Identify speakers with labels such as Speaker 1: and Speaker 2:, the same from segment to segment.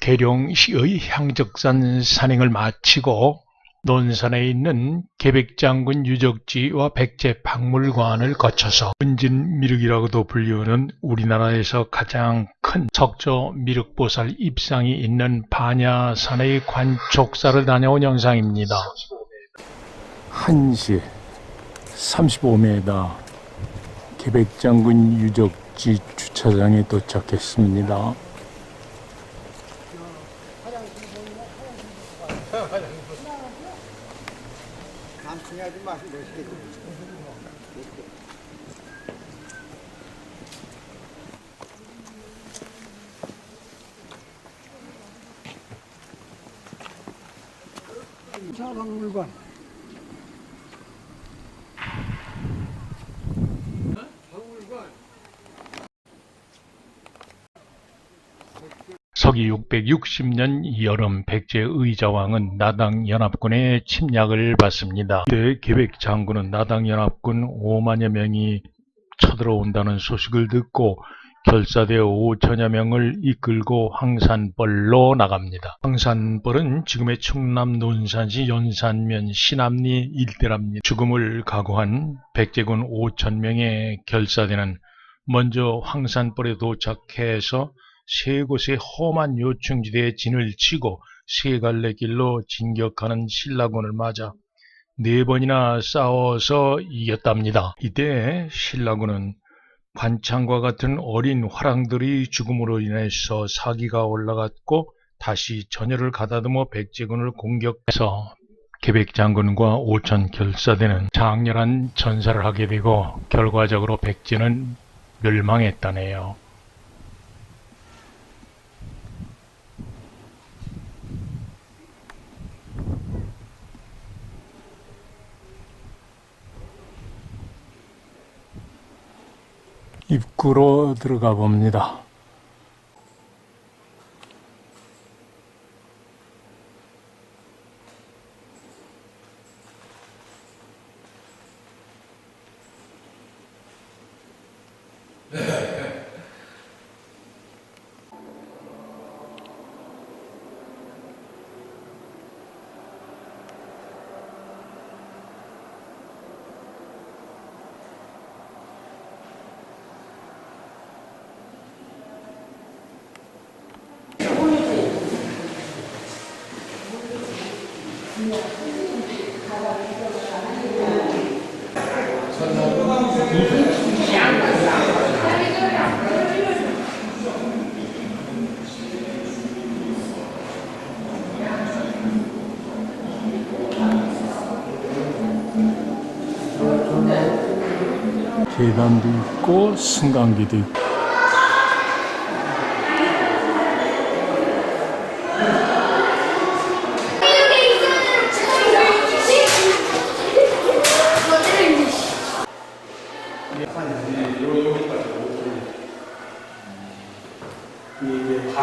Speaker 1: 계룡시의 향적산 산행을 마치고 논산에 있는 계백장군 유적지와 백제박물관을 거쳐서 은진 미륵이라고도 불리우는 우리나라에서 가장 큰 석조 미륵보살 입상이 있는 반야산의 관촉사를 다녀온 영상입니다. 1시 35m 계백장군 유적지 주차장에 도착했습니다.
Speaker 2: 감청하지 마시고 사박물관
Speaker 1: 서기 660년 여름 백제 의자왕은 나당 연합군의 침략을 받습니다. 이때 계백 장군은 나당 연합군 5만여 명이 쳐들어온다는 소식을 듣고 결사대 5천여 명을 이끌고 황산벌로 나갑니다. 황산벌은 지금의 충남 논산시 연산면 신암리 일대랍니다. 죽음을 각오한 백제군 5천 명의 결사대는 먼저 황산벌에 도착해서 세 곳의 험한 요충지대에 진을 치고 세 갈래 길로 진격하는 신라군을 맞아 네 번이나 싸워서 이겼답니다. 이때 신라군은 관창과 같은 어린 화랑들이 죽음으로 인해서 사기가 올라갔고 다시 전열을 가다듬어 백제군을 공격해서 계백 장군과 오천 결사대는 장렬한 전사를 하게 되고 결과적으로 백제는 멸망했다네요. 입구로 들어가 봅니다. 계단도 있고 승강기도 있고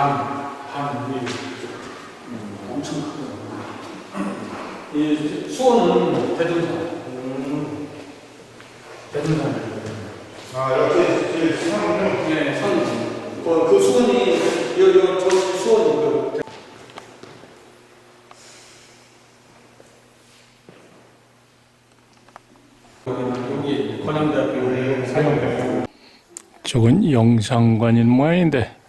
Speaker 3: 반, 반 위에 엄청 크거든요. 이 수원은 대둔산. 대둔산이에요.
Speaker 2: 아 여기 이 사람은
Speaker 3: 네, 산. 그, 그 수원이, 여, 여, 저 수원이 그. 여기 건양대학교 사용돼요.
Speaker 1: 저건 영상관인 모양인데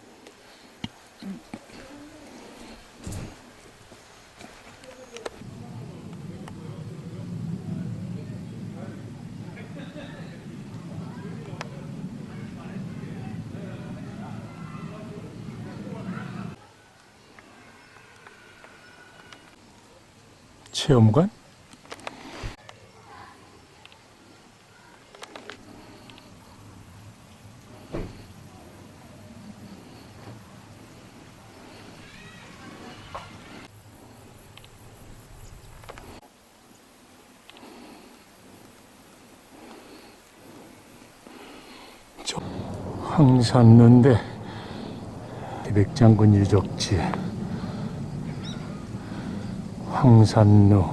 Speaker 1: 체험관? 저 황산로인데 백장군 유적지 황산로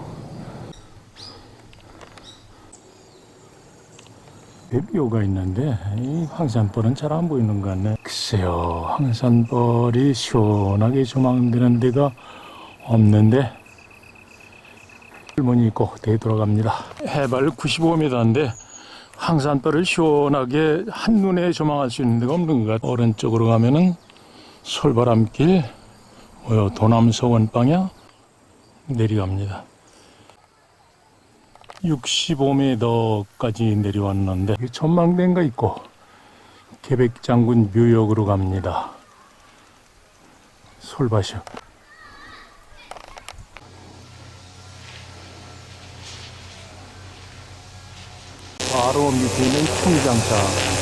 Speaker 1: 묘가 있는데 이 황산벌은 잘 안 보이는 것 같네. 글쎄요, 황산벌이 시원하게 조망되는 데가 없는데 할머니 있고 되돌아갑니다. 해발 95m인데 황산벌을 시원하게 한눈에 조망할 수 있는 데가 없는 것 같아요. 오른쪽으로 가면은 솔바람길, 도남서원 방향 내려갑니다. 65m까지 내려왔는데 여기 전망대인가 있고 계백장군 묘역으로 갑니다. 솔바시역. 바로 밑에 있는 총장사.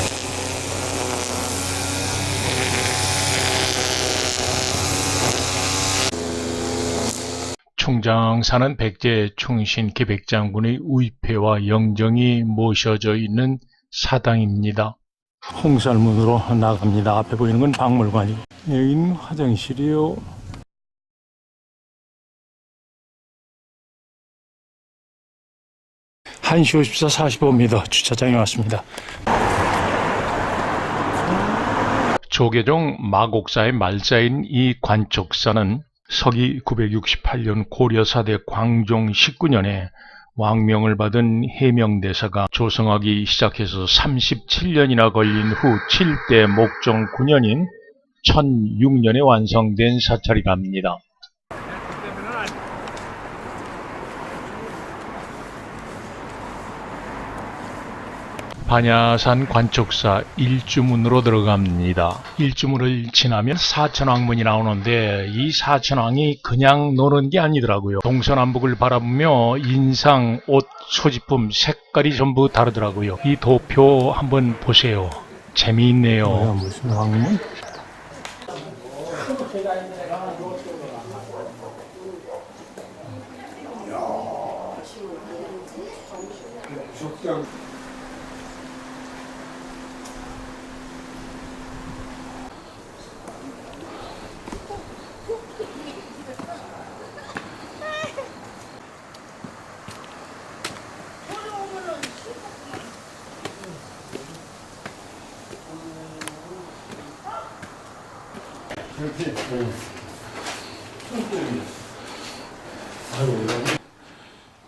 Speaker 1: 총장사는 백제 충신 계백장군의 우입회와 영정이 모셔져 있는 사당입니다. 홍살문으로 나갑니다. 앞에 보이는 건 박물관이고 여기는 화장실이요. 한시 54, 45m 주차장에 왔습니다. 조계종 마곡사의 말자인 이 관촉사는 서기 968년 고려사대 광종 19년에 왕명을 받은 해명대사가 조성하기 시작해서 37년이나 걸린 후 7대 목종 9년인 1006년에 완성된 사찰이랍니다. 반야산 관촉사 일주문으로 들어갑니다. 일주문을 지나면 사천왕문이 나오는데 이 사천왕이 그냥 노는 게 아니더라고요. 동서남북을 바라보며 인상, 옷, 소지품, 색깔이 전부 다르더라고요. 이 도표 한번 보세요. 재미있네요. 무슨 왕문?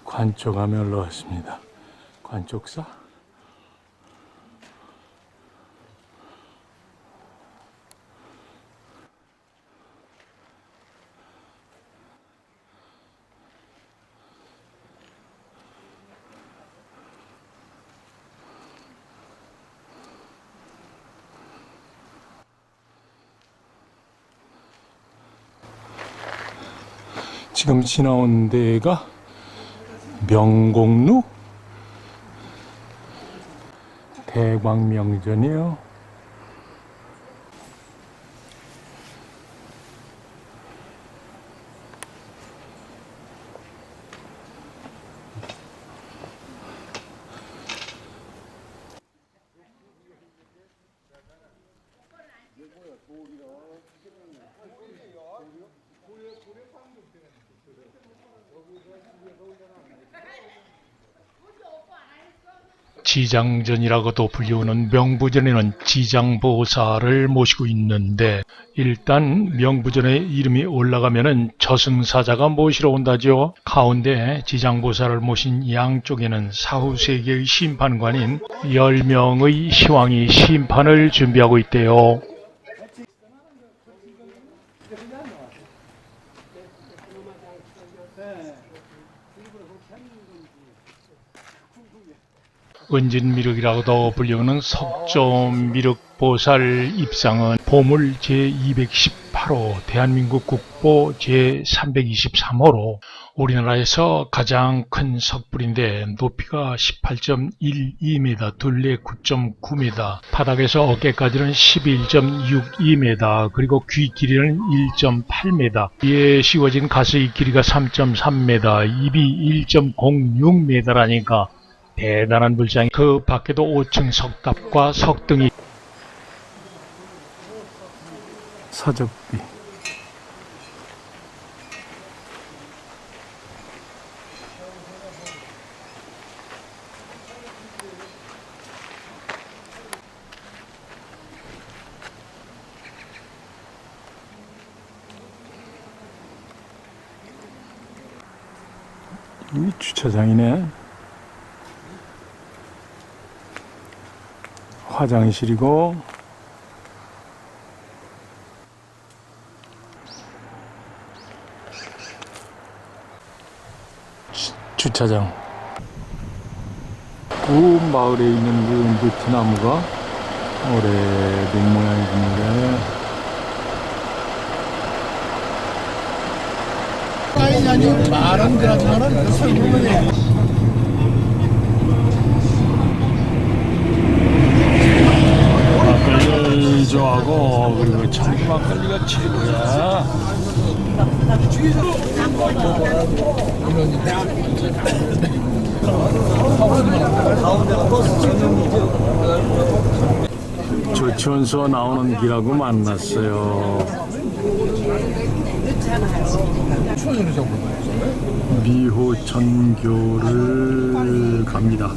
Speaker 1: 관쪽하며 올라왔습니다. 관쪽사? 지금 지나온 데가 명곡루 대광명전이요. 지장전이라고도 불리우는 명부전에는 지장보살을 모시고 있는데 일단 명부전에 이름이 올라가면은 저승사자가 모시러 온다죠. 가운데 지장보살을 모신 양쪽에는 사후세계의 심판관인 10명의 시왕이 심판을 준비하고 있대요. 은진미륵이라고도 불리우는 석조미륵보살 입상은 보물 제218호 대한민국 국보 제323호로 우리나라에서 가장 큰 석불인데 높이가 18.12m, 둘레 9.9m, 바닥에서 어깨까지는 11.62m, 그리고 귀 길이는 1.8m, 이에 씌워진 가스의 길이가 3.3m, 입이 1.06m라니까 대단한 불장이 그 밖에도 5층 석탑과 석등이 사적비. 이 주차장이네. 화장실이고 주- 주차장. 그 마을에 있는 그 느티나무가 오래된 모양이 듭니다. 막걸리 좋아하고 그리고 참기 막걸리가 최고야. 조치원서 나오는 길하고 만났어요. 미호 전교를 갑니다.